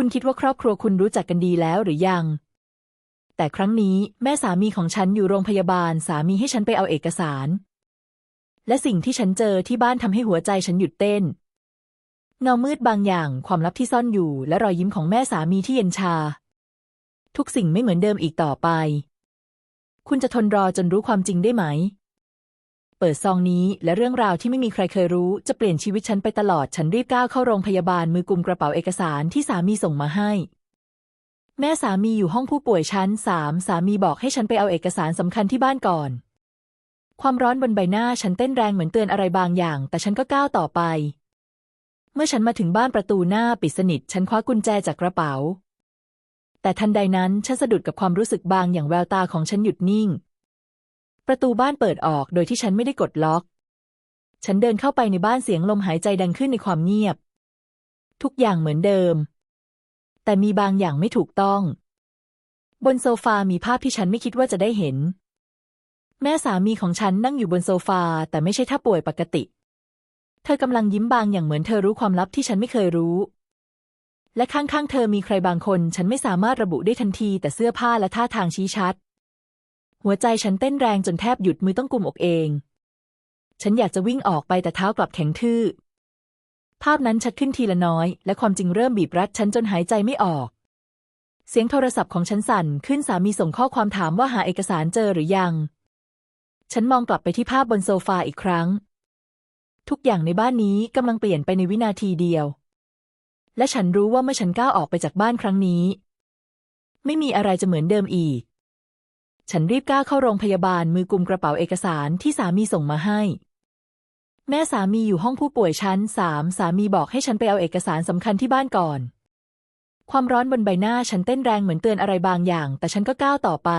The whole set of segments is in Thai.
คุณคิดว่าครอบครัวคุณรู้จักกันดีแล้วหรือยัง แต่ครั้งนี้แม่สามีของฉันอยู่โรงพยาบาลสามีให้ฉันไปเอาเอกสาร และสิ่งที่ฉันเจอที่บ้านทำให้หัวใจฉันหยุดเต้น เงามืดบางอย่างความลับที่ซ่อนอยู่และรอยยิ้มของแม่สามีที่เย็นชา ทุกสิ่งไม่เหมือนเดิมอีกต่อไป คุณจะทนรอจนรู้ความจริงได้ไหม เปิดซองนี้และเรื่องราวที่ไม่มีใครเคยรู้ จะเปลี่ยนชีวิตฉันไปตลอดฉันรีบก้าวเข้าโรงพยาบาลมือกุมกระเป๋าเอกสารที่สามีส่งมาให้ แม่สามีอยู่ห้องผู้ป่วยชั้นสามสามีบอกให้ฉันไปเอาเอกสารสำคัญที่บ้านก่อน ความร้อนบนใบหน้าฉันเต้นแรงเหมือนเตือนอะไรบางอย่าง แต่ฉันก็ก้าวต่อไป เมื่อฉันมาถึงบ้านประตูหน้าปิดสนิท ฉันคว้ากุญแจจากกระเป๋า แต่ทันใดนั้นฉันสะดุดกับความรู้สึกบางอย่างแววตาของฉันหยุดนิ่ง ประตูบ้านเปิดออกโดยที่ฉันไม่ได้กดล็อก ฉันเดินเข้าไปในบ้านเสียงลมหายใจดังขึ้นในความเงียบ ทุกอย่างเหมือนเดิม แต่มีบางอย่างไม่ถูกต้อง บนโซฟามีภาพที่ฉันไม่คิดว่าจะได้เห็น แม่สามีของฉันนั่งอยู่บนโซฟาแต่ไม่ใช่ท่าป่วยปกติ เธอกำลังยิ้มบางอย่างเหมือนเธอรู้ความลับที่ฉันไม่เคยรู้ และข้างๆเธอมีใครบางคน ฉันไม่สามารถระบุได้ทันที แต่เสื้อผ้าและท่าทางชี้ชัด หัวใจฉันเต้นแรงจนแทบหยุดมือต้องกุมอกเอง ฉันอยากจะวิ่งออกไปแต่เท้ากลับแข็งทื่อ ภาพนั้นชัดขึ้นทีละน้อย และความจริงเริ่มบีบรัดฉันจนหายใจไม่ออก เสียงโทรศัพท์ของฉันสั่นขึ้นสามีส่งข้อความถามว่าหาเอกสารเจอหรือยัง ฉันมองกลับไปที่ภาพบนโซฟาอีกครั้ง ทุกอย่างในบ้านนี้กำลังเปลี่ยนไปในวินาทีเดียว และฉันรู้ว่าเมื่อฉันก้าวออกไปจากบ้านครั้งนี้ ไม่มีอะไรจะเหมือนเดิมอีก ฉันรีบก้าวเข้าโรงพยาบาลมือกุมกระเป๋าเอกสารที่สามีส่งมาให้ แม่สามีอยู่ห้องผู้ป่วยชั้นสามสามีบอกให้ฉันไปเอาเอกสารสำคัญที่บ้านก่อน ความร้อนบนใบหน้าฉันเต้นแรงเหมือนเตือนอะไรบางอย่าง แต่ฉันก็ก้าวต่อไป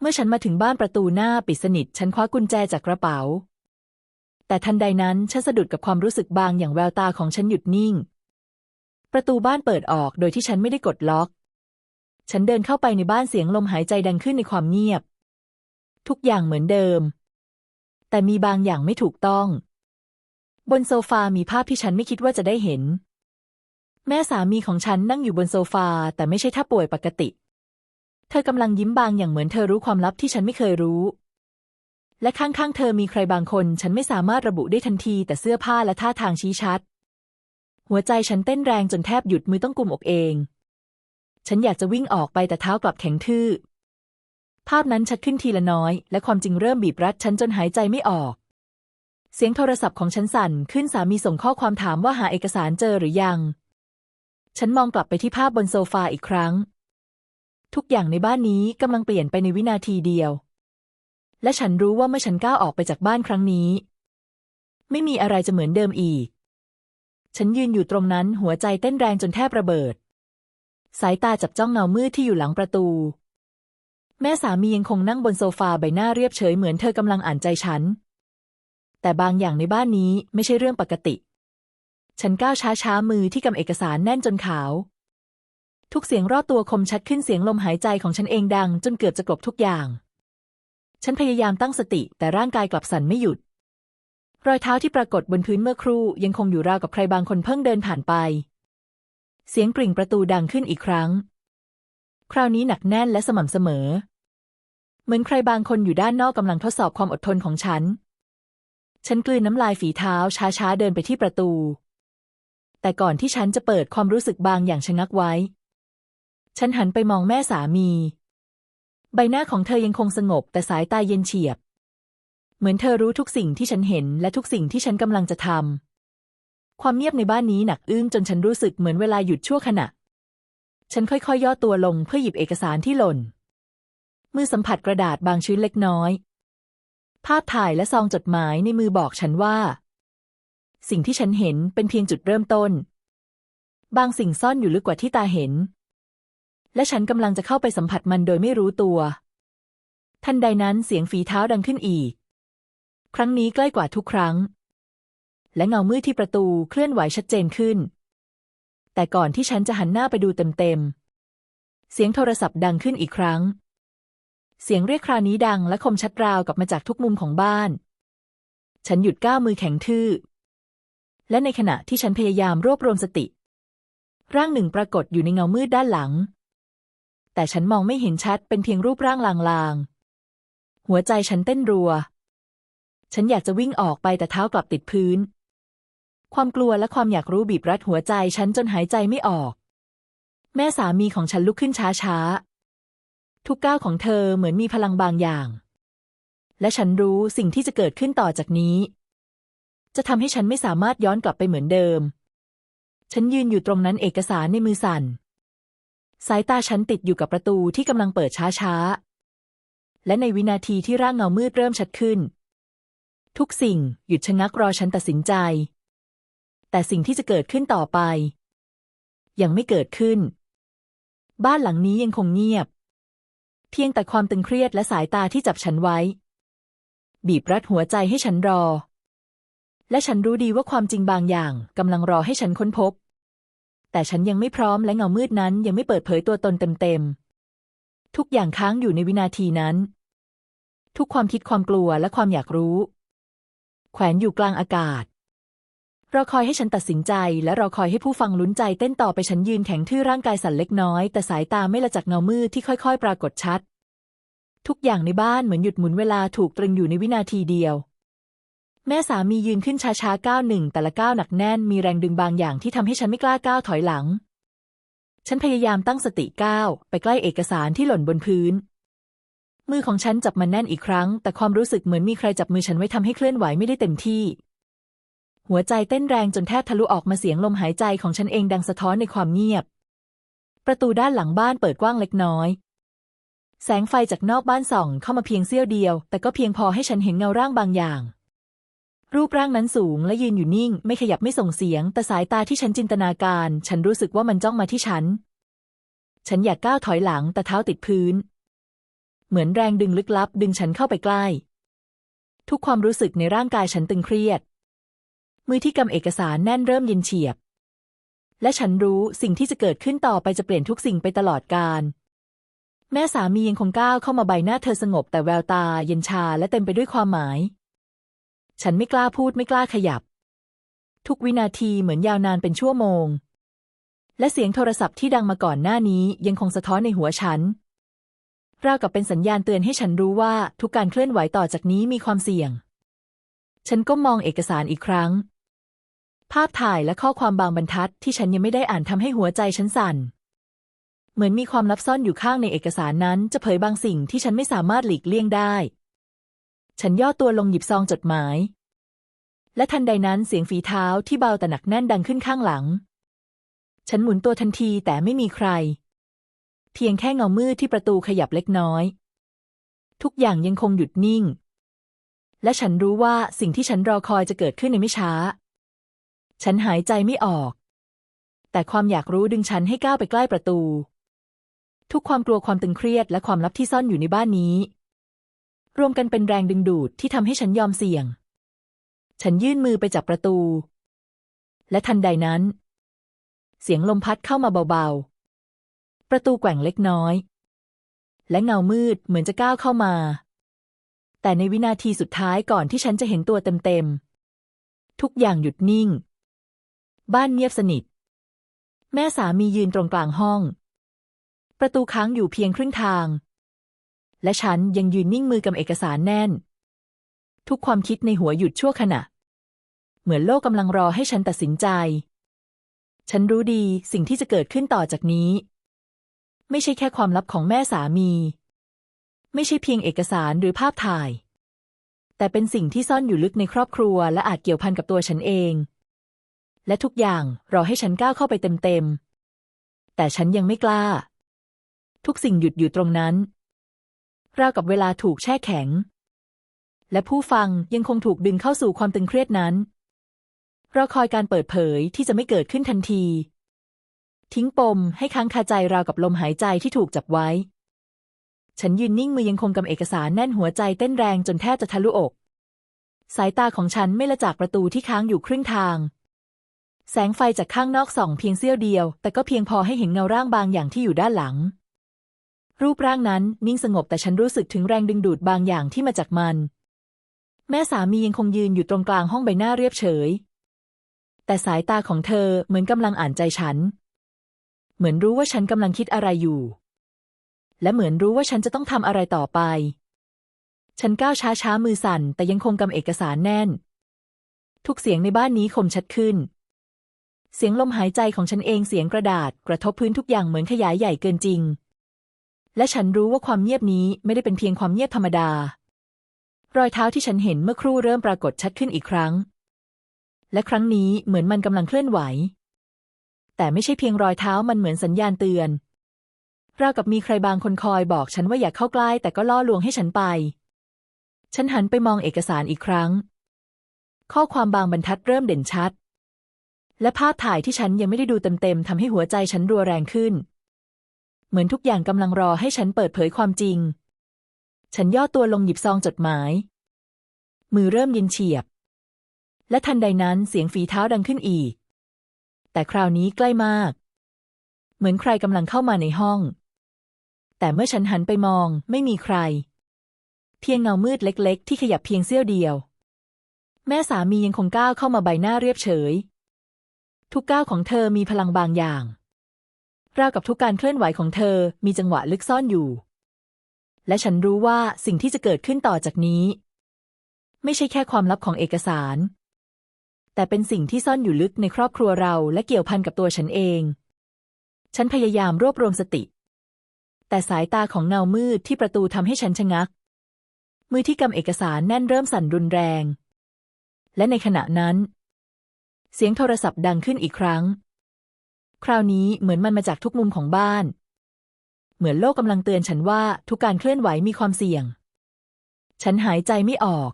เมื่อฉันมาถึงบ้านประตูหน้าปิดสนิท ฉันคว้ากุญแจจากกระเป๋า แต่ทันใดนั้นฉันสะดุดกับความรู้สึกบางอย่างแววตาของฉันหยุดนิ่ง ประตูบ้านเปิดออกโดยที่ฉันไม่ได้กดล็อก ฉันเดินเข้าไปในบ้านเสียงลมหายใจดังขึ้นในความเงียบ ทุกอย่างเหมือนเดิม แต่มีบางอย่างไม่ถูกต้อง บนโซฟามีภาพที่ฉันไม่คิดว่าจะได้เห็น แม่สามีของฉันนั่งอยู่บนโซฟาแต่ไม่ใช่ท่าป่วยปกติ เธอกำลังยิ้มบางอย่างเหมือนเธอรู้ความลับที่ฉันไม่เคยรู้ และข้างๆเธอมีใครบางคน ฉันไม่สามารถระบุได้ทันที แต่เสื้อผ้าและท่าทางชี้ชัด หัวใจฉันเต้นแรงจนแทบหยุดมือต้องกุมอกเอง ฉันอยากจะวิ่งออกไปแต่เท้ากลับแข็งทื่อ ภาพนั้นชัดขึ้นทีละน้อย และความจริงเริ่มบีบรัดฉันจนหายใจไม่ออก เสียงโทรศัพท์ของฉันสั่นขึ้นสามีส่งข้อความถามว่าหาเอกสารเจอหรือยัง ฉันมองกลับไปที่ภาพบนโซฟาอีกครั้ง ทุกอย่างในบ้านนี้กำลังเปลี่ยนไปในวินาทีเดียว และฉันรู้ว่าเมื่อฉันก้าวออกไปจากบ้านครั้งนี้ ไม่มีอะไรจะเหมือนเดิมอีก ฉันยืนอยู่ตรงนั้นหัวใจเต้นแรงจนแทบระเบิด สายตาจับจ้องเงามืดที่อยู่หลังประตู แม่สามียังคงนั่งบนโซฟาใบหน้าเรียบเฉยเหมือนเธอกำลังอ่านใจฉัน แต่บางอย่างในบ้านนี้ไม่ใช่เรื่องปกติ ฉันก้าวช้าช้ามือที่กำเอกสารแน่นจนขาว ทุกเสียงรอบตัวคมชัดขึ้นเสียงลมหายใจของฉันเองดัง จนเกือบจะกลบทุกอย่าง ฉันพยายามตั้งสติแต่ร่างกายกลับสั่นไม่หยุด รอยเท้าที่ปรากฏบนพื้นเมื่อครู่ยังคงอยู่ราวกับใครบางคนเพิ่งเดินผ่านไป เสียงกริ่งประตูดังขึ้นอีกครั้ง คราวนี้หนักแน่นและสม่ำเสมอ เหมือนใครบางคนอยู่ด้านนอกกำลังทดสอบความอดทนของฉัน ฉันกลืนน้ำลายฝีเท้าช้าๆเดินไปที่ประตู แต่ก่อนที่ฉันจะเปิดความรู้สึกบางอย่างชะงักไว้ ฉันหันไปมองแม่สามี ใบหน้าของเธอยังคงสงบแต่สายตาเย็นเฉียบ เหมือนเธอรู้ทุกสิ่งที่ฉันเห็นและทุกสิ่งที่ฉันกำลังจะทำ ความเงียบในบ้านนี้หนักอึ้งจนฉันรู้สึกเหมือนเวลาหยุดชั่วขณะ ฉันค่อยๆ ย่อตัวลงเพื่อหยิบเอกสารที่หล่น มือสัมผัสกระดาษบางชื้นเล็กน้อย ภาพถ่ายและซองจดหมายในมือบอกฉันว่า สิ่งที่ฉันเห็นเป็นเพียงจุดเริ่มต้น บางสิ่งซ่อนอยู่ลึกกว่าที่ตาเห็น และฉันกำลังจะเข้าไปสัมผัสมันโดยไม่รู้ตัว ทันใดนั้นเสียงฝีเท้าดังขึ้นอีก ครั้งนี้ใกล้กว่าทุกครั้ง และเงามืดที่ประตูเคลื่อนไหวชัดเจนขึ้น แต่ก่อนที่ฉันจะหันหน้าไปดูเต็มๆ เสียงโทรศัพท์ดังขึ้นอีกครั้ง เสียงเรียกคราวนี้ดังและคมชัดราวกับมาจากทุกมุมของบ้าน ฉันหยุดก้าวมือแข็งทื่อ และในขณะที่ฉันพยายามรวบรวมสติ ร่างหนึ่งปรากฏอยู่ในเงามืดด้านหลัง แต่ฉันมองไม่เห็นชัดเป็นเพียงรูปร่างลางๆ หัวใจฉันเต้นรัวฉันอยากจะวิ่งออกไปแต่เท้ากลับติดพื้น ความกลัวและความอยากรู้บีบรัดหัวใจฉันจนหายใจไม่ออก แม่สามีของฉันลุกขึ้นช้าๆ ทุกก้าวของเธอเหมือนมีพลังบางอย่าง และฉันรู้สิ่งที่จะเกิดขึ้นต่อจากนี้ จะทำให้ฉันไม่สามารถย้อนกลับไปเหมือนเดิม ฉันยืนอยู่ตรงนั้นเอกสารในมือสั่น สายตาฉันติดอยู่กับประตูที่กำลังเปิดช้าๆ และในวินาทีที่ร่างเงามืดเริ่มชัดขึ้น ทุกสิ่งหยุดชะงักรอฉันตัดสินใจ แต่สิ่งที่จะเกิดขึ้นต่อไป ยังไม่เกิดขึ้น บ้านหลังนี้ยังคงเงียบ เพียงแต่ความตึงเครียดและสายตาที่จับฉันไว้ บีบรัดหัวใจให้ฉันรอ และฉันรู้ดีว่าความจริงบางอย่างกำลังรอให้ฉันค้นพบ แต่ฉันยังไม่พร้อมและเงามืดนั้นยังไม่เปิดเผยตัวตนเต็มๆทุกอย่างค้างอยู่ในวินาทีนั้น ทุกความคิดความกลัวและความอยากรู้ แขวนอยู่กลางอากาศ รอคอยให้ฉันตัดสินใจ และรอคอยให้ผู้ฟังลุ้นใจเต้นต่อไปฉันยืนแข็งทื่อร่างกายสั่นเล็กน้อย แต่สายตาไม่ละจากเงามืดที่ค่อย ๆ ปรากฏชัด ทุกอย่างในบ้านเหมือนหยุดหมุนเวลาถูกตรึงอยู่ในวินาทีเดียว แม่สามียืนขึ้นช้าๆก้าวหนึ่งแต่ละก้าวหนักแน่นมีแรงดึงบางอย่างที่ทำให้ฉันไม่กล้าก้าวถอยหลัง ฉันพยายามตั้งสติก้าวไปใกล้เอกสารที่หล่นบนพื้น มือของฉันจับมันแน่นอีกครั้ง แต่ความรู้สึกเหมือนมีใครจับมือฉันไว้ทำให้เคลื่อนไหวไม่ได้เต็มที่ หัวใจเต้นแรงจนแทบทะลุออกมาเสียงลมหายใจของฉันเองดังสะท้อนในความเงียบ ประตูด้านหลังบ้านเปิดกว้างเล็กน้อย แสงไฟจากนอกบ้านส่องเข้ามาเพียงเสี้ยวเดียว แต่ก็เพียงพอให้ฉันเห็นเงาร่างบางอย่าง รูปร่างนั้นสูงและยืนอยู่นิ่ง ไม่ขยับไม่ส่งเสียง แต่สายตาที่ฉันจินตนาการ ฉันรู้สึกว่ามันจ้องมาที่ฉัน ฉันอยากก้าวถอยหลังแต่เท้าติดพื้น เหมือนแรงดึงลึกลับ ดึงฉันเข้าไปใกล้ ทุกความรู้สึกในร่างกายฉันตึงเครียด มือที่กำเอกสารแน่นเริ่มเย็นเฉียบ และฉันรู้สิ่งที่จะเกิดขึ้นต่อไปจะเปลี่ยนทุกสิ่งไปตลอดกาลแม่สามียังคงก้าวเข้ามาใบหน้าเธอสงบแต่แววตาเย็นชาและเต็มไปด้วยความหมาย ฉันไม่กล้าพูดไม่กล้าขยับ ทุกวินาทีเหมือนยาวนานเป็นชั่วโมง และเสียงโทรศัพท์ที่ดังมาก่อนหน้านี้ยังคงสะท้อนในหัวฉันราวกับเป็นสัญญาณเตือนให้ฉันรู้ว่าทุกการเคลื่อนไหวต่อจากนี้มีความเสี่ยง ฉันก็มองเอกสารอีกครั้ง ภาพถ่ายและข้อความบางบรรทัดที่ฉันยังไม่ได้อ่านทำให้หัวใจฉันสั่น เหมือนมีความลับซ่อนอยู่ข้างในเอกสารนั้น จะเผยบางสิ่งที่ฉันไม่สามารถหลีกเลี่ยงได้ ฉันย่อตัวลงหยิบซองจดหมาย และทันใดนั้นเสียงฝีเท้าที่เบาแต่หนักแน่นดังขึ้นข้างหลัง ฉันหมุนตัวทันทีแต่ไม่มีใคร เพียงแค่เงามืดที่ประตูขยับเล็กน้อย ทุกอย่างยังคงหยุดนิ่ง และฉันรู้ว่าสิ่งที่ฉันรอคอยจะเกิดขึ้นในไม่ช้า ฉันหายใจไม่ออก แต่ความอยากรู้ดึงฉันให้ก้าวไปใกล้ประตู ทุกความกลัวความตึงเครียดและความลับที่ซ่อนอยู่ในบ้านนี้ รวมกันเป็นแรงดึงดูดที่ทำให้ฉันยอมเสี่ยง ฉันยื่นมือไปจับประตู และทันใดนั้น เสียงลมพัดเข้ามาเบาๆ ประตูแกว่งเล็กน้อย และเงามืดเหมือนจะก้าวเข้ามา แต่ในวินาทีสุดท้ายก่อนที่ฉันจะเห็นตัวเต็มๆทุกอย่างหยุดนิ่ง บ้านเงียบสนิท แม่สามียืนตรงกลางห้อง ประตูค้างอยู่เพียงครึ่งทาง และฉันยังยืนนิ่งมือกำเอกสารแน่น ทุกความคิดในหัวหยุดชั่วขณะ เหมือนโลกกำลังรอให้ฉันตัดสินใจ ฉันรู้ดีสิ่งที่จะเกิดขึ้นต่อจากนี้ ไม่ใช่แค่ความลับของแม่สามี ไม่ใช่เพียงเอกสารหรือภาพถ่าย แต่เป็นสิ่งที่ซ่อนอยู่ลึกในครอบครัวและอาจเกี่ยวพันกับตัวฉันเอง และทุกอย่างรอให้ฉันก้าวเข้าไปเต็มๆ แต่ฉันยังไม่กล้า ทุกสิ่งหยุดอยู่ตรงนั้น ราวกับเวลาถูกแช่แข็ง และผู้ฟังยังคงถูกดึงเข้าสู่ความตึงเครียดนั้นรอคอยการเปิดเผยที่จะไม่เกิดขึ้นทันที ทิ้งปมให้ค้างคาใจราวกับลมหายใจที่ถูกจับไว้ ฉันยืนนิ่งมือยังคงกำเอกสารแน่นหัวใจเต้นแรงจนแทบจะทะลุอก สายตาของฉันไม่ละจากประตูที่ค้างอยู่ครึ่งทาง แสงไฟจากข้างนอกส่องเพียงเสี้ยวเดียว แต่ก็เพียงพอให้เห็นเงาร่างบางอย่างที่อยู่ด้านหลัง รูปร่างนั้นนิ่งสงบแต่ฉันรู้สึกถึงแรงดึงดูดบางอย่างที่มาจากมัน แม่สามียังคงยืนอยู่ตรงกลางห้องใบหน้าเรียบเฉย แต่สายตาของเธอเหมือนกำลังอ่านใจฉัน เหมือนรู้ว่าฉันกำลังคิดอะไรอยู่ และเหมือนรู้ว่าฉันจะต้องทำอะไรต่อไป ฉันก้าวช้าช้าๆมือสั่น แต่ยังคงกำเอกสารแน่น ทุกเสียงในบ้านนี้คมชัดขึ้น เสียงลมหายใจของฉันเองเสียงกระดาษ กระทบพื้นทุกอย่างเหมือนขยายใหญ่เกินจริง และฉันรู้ว่าความเงียบนี้ไม่ได้เป็นเพียงความเงียบธรรมดา รอยเท้าที่ฉันเห็นเมื่อครู่เริ่มปรากฏชัดขึ้นอีกครั้ง และครั้งนี้เหมือนมันกำลังเคลื่อนไหว แต่ไม่ใช่เพียงรอยเท้ามันเหมือนสัญญาณเตือนราวกับมีใครบางคนคอยบอกฉันว่าอย่าเข้าใกล้ แต่ก็ล่อลวงให้ฉันไป ฉันหันไปมองเอกสารอีกครั้ง ข้อความบางบรรทัดเริ่มเด่นชัด และภาพถ่ายที่ฉันยังไม่ได้ดูเต็มๆทำให้หัวใจฉันรัวแรงขึ้น เหมือนทุกอย่างกำลังรอให้ฉันเปิดเผยความจริง ฉันย่อตัวลงหยิบซองจดหมาย มือเริ่มเย็นเฉียบ และทันใดนั้นเสียงฝีเท้าดังขึ้นอีก แต่คราวนี้ใกล้มาก เหมือนใครกำลังเข้ามาในห้อง แต่เมื่อฉันหันไปมองไม่มีใคร เพียงเงามืดเล็ก ๆ ที่ขยับเพียงเสี้ยวเดียว แม่สามียังคงก้าวเข้ามาใบหน้าเรียบเฉย ทุกก้าวของเธอมีพลังบางอย่าง ราวกับทุกการเคลื่อนไหวของเธอมีจังหวะลึกซ่อนอยู่ และฉันรู้ว่าสิ่งที่จะเกิดขึ้นต่อจากนี้ ไม่ใช่แค่ความลับของเอกสาร แต่เป็นสิ่งที่ซ่อนอยู่ลึกในครอบครัวเราและเกี่ยวพันกับตัวฉันเอง ฉันพยายามรวบรวมสติ แต่สายตาของเงามืดที่ประตูทำให้ฉันชะงัก มือที่กำเอกสารแน่นเริ่มสั่นรุนแรง และในขณะนั้น เสียงโทรศัพท์ดังขึ้นอีกครั้ง คราวนี้เหมือนมันมาจากทุกมุมของบ้าน เหมือนโลกกำลังเตือนฉันว่าทุกการเคลื่อนไหวมีความเสี่ยง ฉันหายใจไม่ออก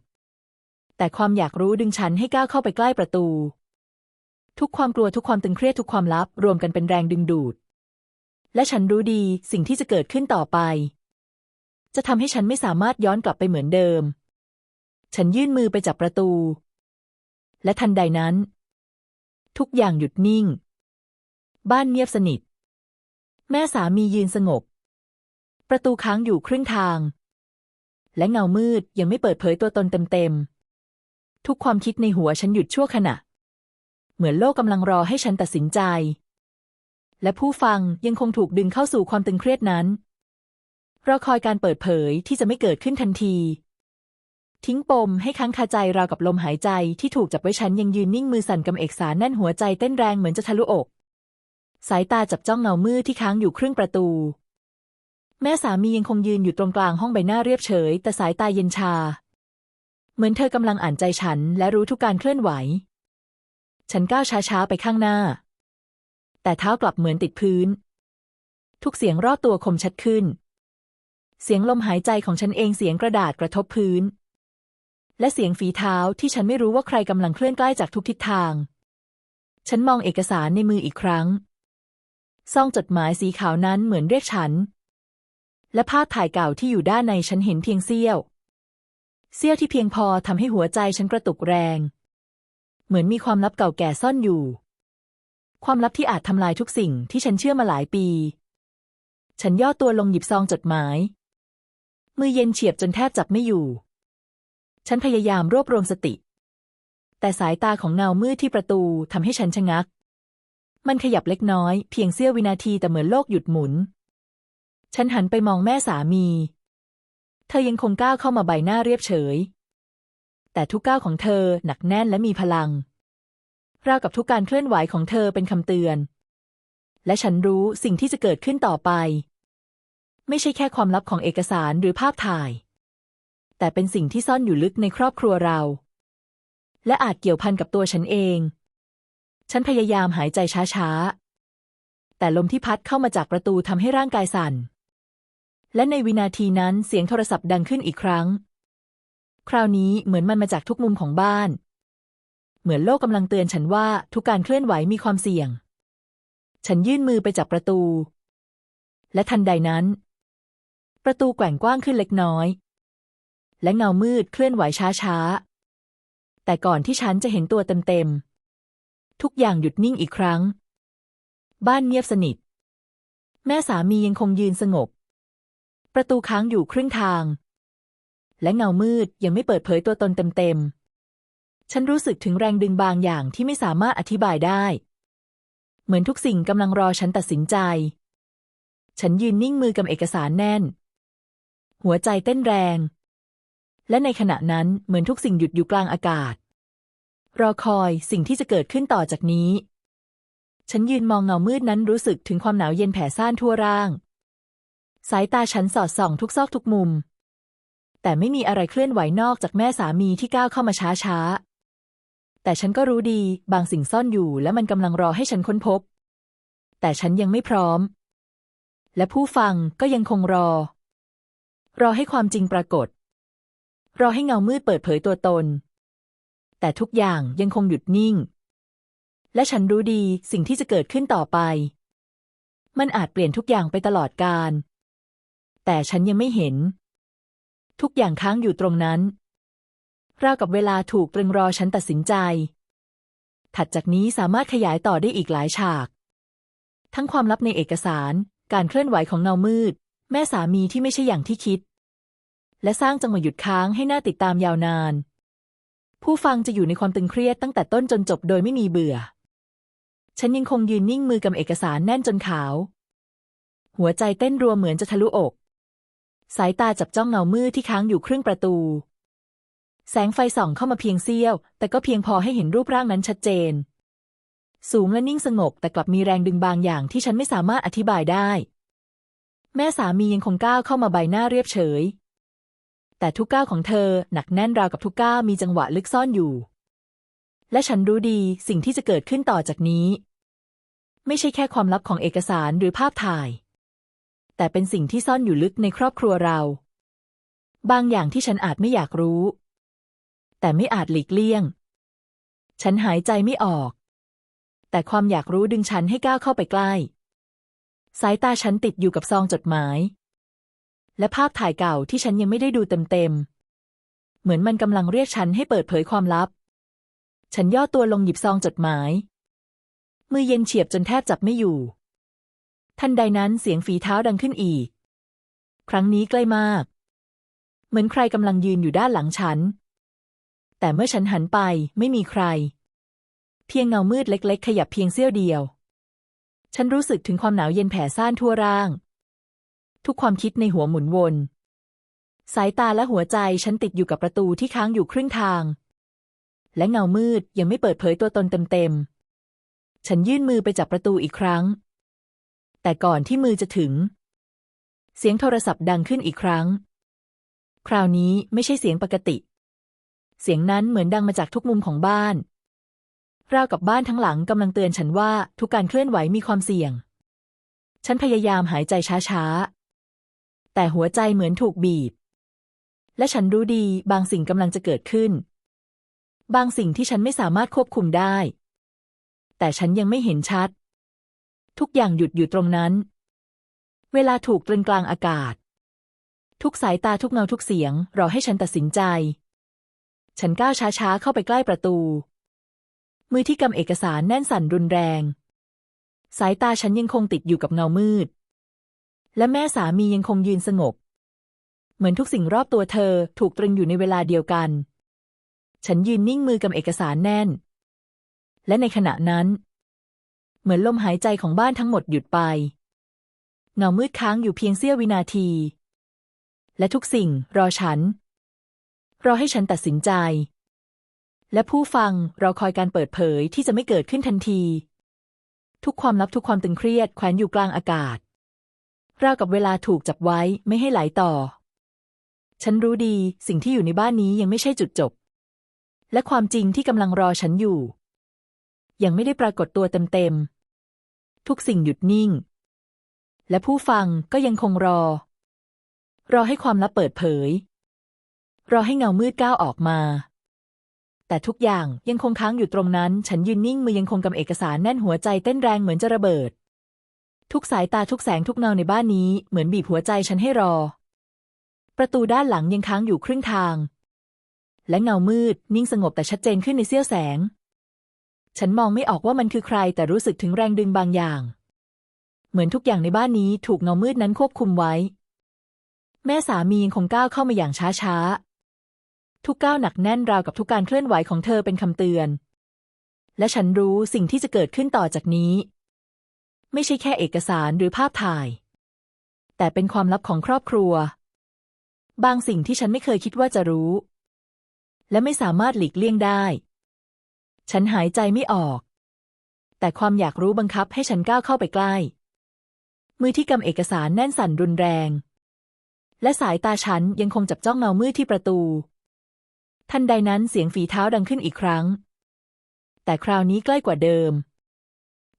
แต่ความอยากรู้ดึงฉันให้ก้าวเข้าไปใกล้ประตู ทุกความกลัวทุกความตึงเครียดทุกความลับรวมกันเป็นแรงดึงดูด และฉันรู้ดีสิ่งที่จะเกิดขึ้นต่อไป จะทำให้ฉันไม่สามารถย้อนกลับไปเหมือนเดิม ฉันยื่นมือไปจับประตู และทันใดนั้น ทุกอย่างหยุดนิ่ง บ้านเงียบสนิท แม่สามียืนสงบ ประตูค้างอยู่ครึ่งทาง และเงามืดยังไม่เปิดเผยตัวตนเต็มๆ ทุกความคิดในหัวฉันหยุดชั่วขณะ เหมือนโลกกำลังรอให้ฉันตัดสินใจ และผู้ฟังยังคงถูกดึงเข้าสู่ความตึงเครียดนั้นรอคอยการเปิดเผยที่จะไม่เกิดขึ้นทันที ทิ้งปมให้ค้างคาใจราวกับลมหายใจที่ถูกจับไว้ฉันยังยืนนิ่งมือสั่นกำเอกสารแน่นหัวใจเต้นแรงเหมือนจะทะลุอก สายตาจับจ้องเงามืดที่ค้างอยู่ครึ่งประตู แม่สามียังคงยืนอยู่ตรงกลางห้องใบหน้าเรียบเฉย แต่สายตาเย็นชา เหมือนเธอกำลังอ่านใจฉันและรู้ทุกการเคลื่อนไหว ฉันก้าวช้าๆไปข้างหน้า แต่เท้ากลับเหมือนติดพื้น ทุกเสียงรอบตัวคมชัดขึ้น เสียงลมหายใจของฉันเองเสียงกระดาษกระทบพื้น และเสียงฝีเท้าที่ฉันไม่รู้ว่าใครกำลังเคลื่อนใกล้จากทุกทิศทาง ฉันมองเอกสารในมืออีกครั้ง ซองจดหมายสีขาวนั้นเหมือนเรียกฉัน และภาพถ่ายเก่าที่อยู่ด้านในฉันเห็นเพียงเสี้ยว เสี้ยวที่เพียงพอทำให้หัวใจฉันกระตุกแรง เหมือนมีความลับเก่าแก่ซ่อนอยู่ ความลับที่อาจทำลายทุกสิ่งที่ฉันเชื่อมาหลายปี ฉันย่อตัวลงหยิบซองจดหมาย มือเย็นเฉียบจนแทบจับไม่อยู่ ฉันพยายามรวบรวมสติ แต่สายตาของเงามืดที่ประตูทำให้ฉันชะงัก มันขยับเล็กน้อยเพียงเสี้ยววินาทีแต่เหมือนโลกหยุดหมุน ฉันหันไปมองแม่สามี เธอยังคงก้าวเข้ามาใบหน้าเรียบเฉย แต่ทุกก้าวของเธอหนักแน่นและมีพลัง ราวกับทุกการเคลื่อนไหวของเธอเป็นคำเตือน และฉันรู้สิ่งที่จะเกิดขึ้นต่อไป ไม่ใช่แค่ความลับของเอกสารหรือภาพถ่าย แต่เป็นสิ่งที่ซ่อนอยู่ลึกในครอบครัวเรา และอาจเกี่ยวพันกับตัวฉันเอง ฉันพยายามหายใจช้าๆ แต่ลมที่พัดเข้ามาจากประตูทำให้ร่างกายสั่น และในวินาทีนั้นเสียงโทรศัพท์ดังขึ้นอีกครั้ง คราวนี้เหมือนมันมาจากทุกมุมของบ้าน เหมือนโลกกำลังเตือนฉันว่าทุกการเคลื่อนไหวมีความเสี่ยง ฉันยื่นมือไปจับประตู และทันใดนั้น ประตูแกว่งกว้างขึ้นเล็กน้อย และเงามืดเคลื่อนไหวช้าๆ แต่ก่อนที่ฉันจะเห็นตัวเต็มๆ ทุกอย่างหยุดนิ่งอีกครั้ง บ้านเงียบสนิท แม่สามียังคงยืนสงบ ประตูค้างอยู่ครึ่งทาง และเงามืดยังไม่เปิดเผยตัวตนเต็มๆฉันรู้สึกถึงแรงดึงบางอย่างที่ไม่สามารถอธิบายได้ เหมือนทุกสิ่งกำลังรอฉันตัดสินใจ ฉันยืนนิ่งมือกำเอกสารแน่น หัวใจเต้นแรง และในขณะนั้นเหมือนทุกสิ่งหยุดอยู่กลางอากาศ รอคอยสิ่งที่จะเกิดขึ้นต่อจากนี้ ฉันยืนมองเงามืดนั้นรู้สึกถึงความหนาวเย็นแผ่ซ่านทั่วร่าง สายตาฉันสอดส่องทุกซอกทุกมุม แต่ไม่มีอะไรเคลื่อนไหวนอกจากแม่สามีที่ก้าวเข้ามาช้าช้าแต่ฉันก็รู้ดีบางสิ่งซ่อนอยู่และมันกำลังรอให้ฉันค้นพบ แต่ฉันยังไม่พร้อม และผู้ฟังก็ยังคงรอ รอให้ความจริงปรากฏ รอให้เงามืดเปิดเผยตัวตน แต่ทุกอย่างยังคงหยุดนิ่ง และฉันรู้ดีสิ่งที่จะเกิดขึ้นต่อไป มันอาจเปลี่ยนทุกอย่างไปตลอดกาลแต่ฉันยังไม่เห็น ทุกอย่างค้างอยู่ตรงนั้นราวกับเวลาถูกตรึงรอฉันตัดสินใจ ถัดจากนี้สามารถขยายต่อได้อีกหลายฉาก ทั้งความลับในเอกสาร การเคลื่อนไหวของเงามืด แม่สามีที่ไม่ใช่อย่างที่คิด และสร้างจังหวะหยุดค้างให้น่าติดตามยาวนาน ผู้ฟังจะอยู่ในความตึงเครียดตั้งแต่ต้นจนจบโดยไม่มีเบื่อ ฉันยังคงยืนนิ่งมือกำเอกสารแน่นจนขาว หัวใจเต้นรัวเหมือนจะทะลุอก สายตาจับจ้องเงามืดที่ค้างอยู่ครึ่งประตู แสงไฟส่องเข้ามาเพียงเสี้ยว แต่ก็เพียงพอให้เห็นรูปร่างนั้นชัดเจน สูงและนิ่งสงบแต่กลับมีแรงดึงบางอย่างที่ฉันไม่สามารถอธิบายได้แม่สามียังคงก้าวเข้ามาใบหน้าเรียบเฉย แต่ทุกก้าวของเธอหนักแน่นราวกับทุกก้าวมีจังหวะลึกซ่อนอยู่ และฉันรู้ดีสิ่งที่จะเกิดขึ้นต่อจากนี้ ไม่ใช่แค่ความลับของเอกสารหรือภาพถ่าย แต่เป็นสิ่งที่ซ่อนอยู่ลึกในครอบครัวเรา บางอย่างที่ฉันอาจไม่อยากรู้ แต่ไม่อาจหลีกเลี่ยง ฉันหายใจไม่ออก แต่ความอยากรู้ดึงฉันให้ก้าวเข้าไปใกล้ สายตาฉันติดอยู่กับซองจดหมาย และภาพถ่ายเก่าที่ฉันยังไม่ได้ดูเต็มๆ เหมือนมันกำลังเรียกฉันให้เปิดเผยความลับ ฉันย่อตัวลงหยิบซองจดหมาย มือเย็นเฉียบจนแทบจับไม่อยู่ ทันใดนั้นเสียงฝีเท้าดังขึ้นอีก ครั้งนี้ใกล้มาก เหมือนใครกำลังยืนอยู่ด้านหลังฉัน แต่เมื่อฉันหันไปไม่มีใคร เพียงเงามืดเล็ก ๆ ขยับเพียงเสี้ยวเดียว ฉันรู้สึกถึงความหนาวเย็นแผ่ซ่านทั่วร่าง ทุกความคิดในหัวหมุนวน สายตาและหัวใจฉันติดอยู่กับประตูที่ค้างอยู่ครึ่งทาง และเงามืดยังไม่เปิดเผยตัวตนเต็มๆ ฉันยื่นมือไปจับประตูอีกครั้ง แต่ก่อนที่มือจะถึง เสียงโทรศัพท์ดังขึ้นอีกครั้ง คราวนี้ไม่ใช่เสียงปกติ เสียงนั้นเหมือนดังมาจากทุกมุมของบ้านราวกับบ้านทั้งหลังกำลังเตือนฉันว่าทุกการเคลื่อนไหวมีความเสี่ยง ฉันพยายามหายใจช้าๆ แต่หัวใจเหมือนถูกบีบ และฉันรู้ดีบางสิ่งกำลังจะเกิดขึ้น บางสิ่งที่ฉันไม่สามารถควบคุมได้ แต่ฉันยังไม่เห็นชัด ทุกอย่างหยุดอยู่ตรงนั้น เวลาถูกตรึงกลางอากาศ ทุกสายตาทุกเงาทุกเสียง รอให้ฉันตัดสินใจ ฉันก้าวช้าๆเข้าไปใกล้ประตู มือที่กำเอกสารแน่นสั่นรุนแรง สายตาฉันยังคงติดอยู่กับเงามืด และแม่สามียังคงยืนสงบ เหมือนทุกสิ่งรอบตัวเธอถูกตรึงอยู่ในเวลาเดียวกัน ฉันยืนนิ่งมือกำเอกสารแน่น และในขณะนั้น เหมือนลมหายใจของบ้านทั้งหมดหยุดไปเงามืดค้างอยู่เพียงเสี้ยววินาที และทุกสิ่งรอฉัน รอให้ฉันตัดสินใจ และผู้ฟังรอคอยการเปิดเผยที่จะไม่เกิดขึ้นทันที ทุกความลับทุกความตึงเครียดแขวนอยู่กลางอากาศ ราวกับเวลาถูกจับไว้ไม่ให้ไหลต่อ ฉันรู้ดีสิ่งที่อยู่ในบ้านนี้ยังไม่ใช่จุดจบ และความจริงที่กำลังรอฉันอยู่ ยังไม่ได้ปรากฏตัวเต็มๆ ทุกสิ่งหยุดนิ่ง และผู้ฟังก็ยังคงรอ รอให้ความลับเปิดเผย รอให้เงามืดก้าวออกมาแต่ทุกอย่างยังคงค้างอยู่ตรงนั้น ฉันยืนนิ่งมือยังคงกำเอกสารแน่นหัวใจเต้นแรงเหมือนจะระเบิด ทุกสายตาทุกแสงทุกเงาในบ้านนี้เหมือนบีบหัวใจฉันให้รอ ประตูด้านหลังยังค้างอยู่ครึ่งทาง และเงามืดนิ่งสงบแต่ชัดเจนขึ้นในเสี้ยวแสง ฉันมองไม่ออกว่ามันคือใครแต่รู้สึกถึงแรงดึงบางอย่าง เหมือนทุกอย่างในบ้านนี้ถูกเงามืดนั้นควบคุมไว้ แม่สามีคงก้าวเข้ามาอย่างช้าๆทุกก้าวหนักแน่นราวกับทุกการเคลื่อนไหวของเธอเป็นคำเตือน และฉันรู้สิ่งที่จะเกิดขึ้นต่อจากนี้ ไม่ใช่แค่เอกสารหรือภาพถ่าย แต่เป็นความลับของครอบครัว บางสิ่งที่ฉันไม่เคยคิดว่าจะรู้ และไม่สามารถหลีกเลี่ยงได้ ฉันหายใจไม่ออก แต่ความอยากรู้บังคับให้ฉันก้าวเข้าไปใกล้ มือที่กำเอกสารแน่นสั่นรุนแรง และสายตาฉันยังคงจับจ้องเงามืดที่ประตู ทันใดนั้นเสียงฝีเท้าดังขึ้นอีกครั้ง แต่คราวนี้ใกล้กว่าเดิม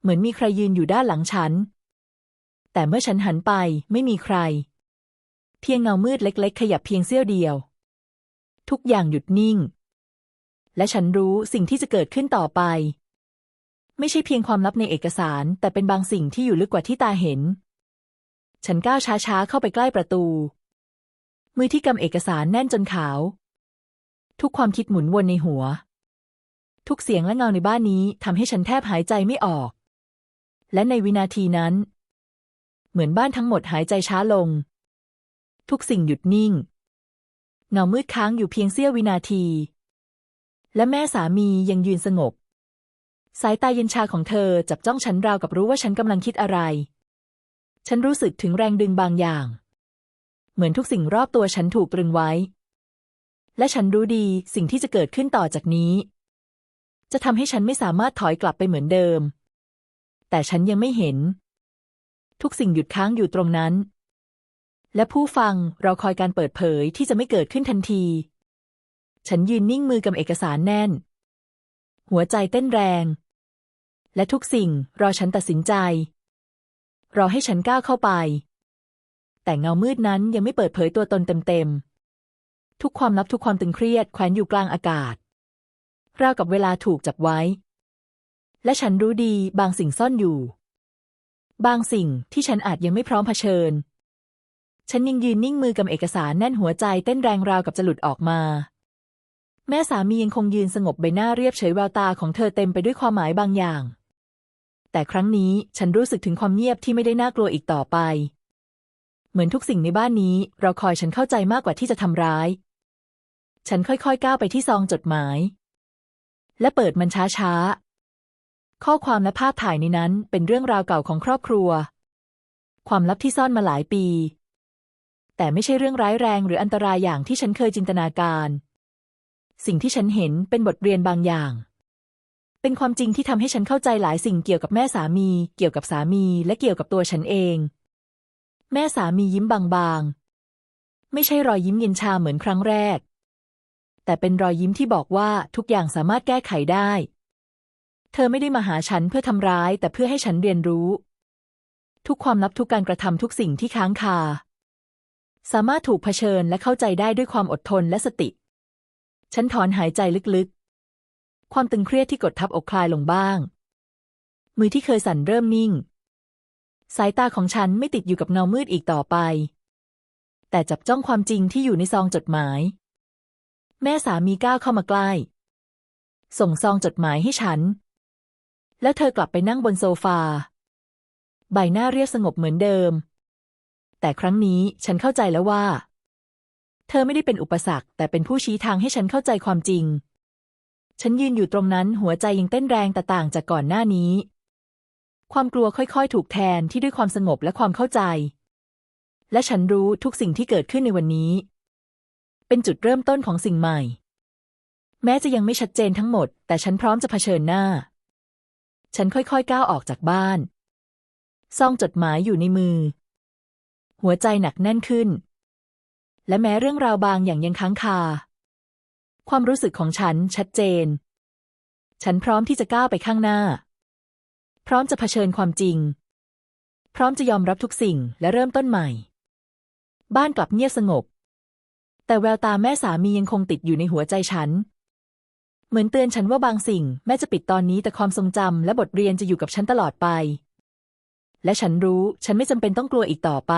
เหมือนมีใครยืนอยู่ด้านหลังฉัน แต่เมื่อฉันหันไปไม่มีใคร เพียงเงามืดเล็ก ๆ ขยับเพียงเสี้ยวเดียว ทุกอย่างหยุดนิ่ง และฉันรู้สิ่งที่จะเกิดขึ้นต่อไป ไม่ใช่เพียงความลับในเอกสาร แต่เป็นบางสิ่งที่อยู่ลึกกว่าที่ตาเห็น ฉันก้าวช้าๆเข้าไปใกล้ประตู มือที่กำเอกสารแน่นจนขาว ทุกความคิดหมุนวนในหัวทุกเสียงและเงาในบ้านนี้ทำให้ฉันแทบหายใจไม่ออก และในวินาทีนั้น เหมือนบ้านทั้งหมดหายใจช้าลง ทุกสิ่งหยุดนิ่ง เงามืดค้างอยู่เพียงเสี้ยววินาที และแม่สามียังยืนสงบ สายตาเย็นชาของเธอจับจ้องฉันราวกับรู้ว่าฉันกำลังคิดอะไร ฉันรู้สึกถึงแรงดึงบางอย่าง เหมือนทุกสิ่งรอบตัวฉันถูกตรึงไว้ และฉันรู้ดีสิ่งที่จะเกิดขึ้นต่อจากนี้ จะทำให้ฉันไม่สามารถถอยกลับไปเหมือนเดิม แต่ฉันยังไม่เห็น ทุกสิ่งหยุดค้างอยู่ตรงนั้น และผู้ฟังเราคอยการเปิดเผยที่จะไม่เกิดขึ้นทันที ฉันยืนนิ่งมือกำเอกสารแน่น หัวใจเต้นแรง และทุกสิ่งรอฉันตัดสินใจ รอให้ฉันก้าวเข้าไป แต่เงามืดนั้นยังไม่เปิดเผยตัวตนเต็มๆทุกความลับทุกความตึงเครียดแขวนอยู่กลางอากาศราวกับเวลาถูกจับไว้ และฉันรู้ดีบางสิ่งซ่อนอยู่ บางสิ่งที่ฉันอาจยังไม่พร้อมเผชิญ ฉันยังยืนนิ่งมือกำเอกสารแน่นหัวใจเต้นแรงราวกับจะหลุดออกมา แม่สามียังคงยืนสงบใบหน้าเรียบเฉยแววตาของเธอเต็มไปด้วยความหมายบางอย่าง แต่ครั้งนี้ฉันรู้สึกถึงความเงียบที่ไม่ได้น่ากลัวอีกต่อไป เหมือนทุกสิ่งในบ้านนี้ เราคอยฉันเข้าใจมากกว่าที่จะทำร้าย ฉันค่อยๆก้าวไปที่ซองจดหมายและเปิดมันช้าๆ ข้อความและภาพถ่ายในนั้นเป็นเรื่องราวเก่าของครอบครัว ความลับที่ซ่อนมาหลายปี แต่ไม่ใช่เรื่องร้ายแรงหรืออันตรายอย่างที่ฉันเคยจินตนาการ สิ่งที่ฉันเห็นเป็นบทเรียนบางอย่าง เป็นความจริงที่ทำให้ฉันเข้าใจหลายสิ่งเกี่ยวกับแม่สามี เกี่ยวกับสามีและเกี่ยวกับตัวฉันเอง แม่สามียิ้มบางๆ ไม่ใช่รอยยิ้มเย็นชาเหมือนครั้งแรก แต่เป็นรอยยิ้มที่บอกว่าทุกอย่างสามารถแก้ไขได้ เธอไม่ได้มาหาฉันเพื่อทำร้าย แต่เพื่อให้ฉันเรียนรู้ ทุกความลับทุกการกระทำทุกสิ่งที่ค้างคา สามารถถูกเผชิญและเข้าใจได้ด้วยความอดทนและสติ ฉันถอนหายใจลึกๆ ความตึงเครียดที่กดทับอกคลายลงบ้าง มือที่เคยสั่นเริ่มนิ่ง สายตาของฉันไม่ติดอยู่กับเงามืดอีกต่อไป แต่จับจ้องความจริงที่อยู่ในซองจดหมาย แม่สามีก้าวเข้ามาใกล้ส่งซองจดหมายให้ฉัน แล้วเธอกลับไปนั่งบนโซฟา ใบหน้าเรียบสงบเหมือนเดิม แต่ครั้งนี้ฉันเข้าใจแล้วว่า เธอไม่ได้เป็นอุปสรรค แต่เป็นผู้ชี้ทางให้ฉันเข้าใจความจริง ฉันยืนอยู่ตรงนั้นหัวใจยังเต้นแรงแต่ต่างจากก่อนหน้านี้ ความกลัวค่อยๆ ถูกแทนที่ด้วยความสงบและความเข้าใจ และฉันรู้ทุกสิ่งที่เกิดขึ้นในวันนี้ เป็นจุดเริ่มต้นของสิ่งใหม่ แม้จะยังไม่ชัดเจนทั้งหมด แต่ฉันพร้อมจะเผชิญหน้า ฉันค่อยๆก้าวออกจากบ้าน ซองจดหมายอยู่ในมือ หัวใจหนักแน่นขึ้น และแม้เรื่องราวบางอย่างยังค้างคา ความรู้สึกของฉันชัดเจน ฉันพร้อมที่จะก้าวไปข้างหน้า พร้อมจะเผชิญความจริง พร้อมจะยอมรับทุกสิ่งและเริ่มต้นใหม่ บ้านกลับเงียบสงบ แต่แววตาแม่สามียังคงติดอยู่ในหัวใจฉัน เหมือนเตือนฉันว่าบางสิ่งแม้จะปิดตอนนี้แต่ความทรงจำและบทเรียนจะอยู่กับฉันตลอดไป และฉันรู้ฉันไม่จำเป็นต้องกลัวอีกต่อไป